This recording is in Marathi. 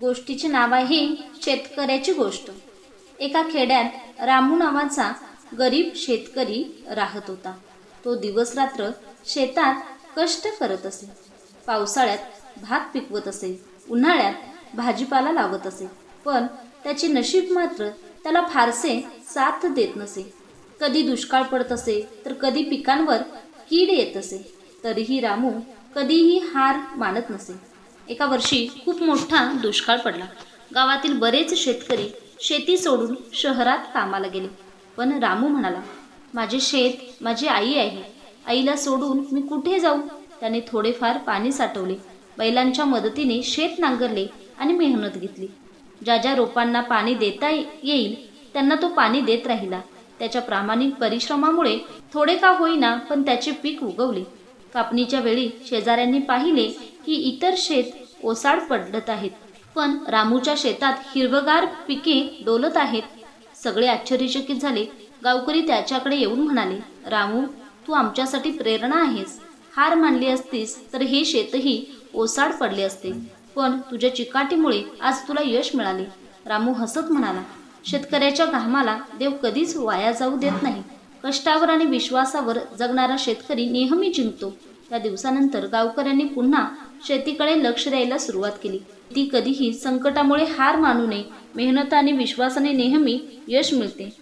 गोष्टीचे नाव आहे शेतकऱ्याची गोष्ट. एका खेड्यात रामू नावाचा गरीब शेतकरी राहत होता. तो दिवस रात्र शेतात कष्ट करत असे. पावसाळ्यात भात पिकवत असे. उन्हाळ्यात भाजीपाला लावत असे. पण त्याचे नशीब मात्र त्याला फारसे साथ देत नसे. कधी दुष्काळ पडत असे तर कधी पिकांवर कीड येत असे. तरीही रामू कधीही हार मानत नसे. एका वर्षी खूप मोठा दुष्काळ पडला. गावातील बरेच शेतकरी शेती सोडून शहरात कामाला गेले. पण रामू म्हणाला माझे शेत माझी आई आहे. आईला सोडून मी कुठे जाऊ? त्याने थोडेफार पाणी साठवले. बैलांच्या मदतीने शेत नांगरले आणि मेहनत घेतली. ज्या ज्या रोपांना पाणी देता येईल त्यांना तो पाणी देत राहिला. त्याच्या प्रामाणिक परिश्रमामुळे थोडे का होईना पण त्याचे पीक उगवले. कापणीच्या वेळी शेजाऱ्यांनी पाहिले की इतर शेत ओसाड पडत आहेत. पण रामूच्या शेतात हिरवगार पिके डोलत आहेत. सगळे आश्चर्यचकित झाले. गावकरी त्याच्याकडे येऊन म्हणाले रामू तू आमच्यासाठी प्रेरणा आहेस. हार मानली असतीस तर हे शेतही ओसाड पडले असते. पण तुझ्या चिकाटीमुळे आज तुला यश मिळाले. रामू हसत म्हणाला शेतकऱ्याच्या घामाला देव कधीच वाया जाऊ देत नाही. कष्टावर आणि विश्वासावर जगणारा शेतकरी नेहमी जिंकतो. त्या दिवसानंतर गावकऱ्यांनी पुन्हा शेतीकडे लक्ष द्यायला सुरुवात केली. ती कधीही संकटामुळे हार मानू नये. मेहनत आणि विश्वासाने नेहमी यश मिळते.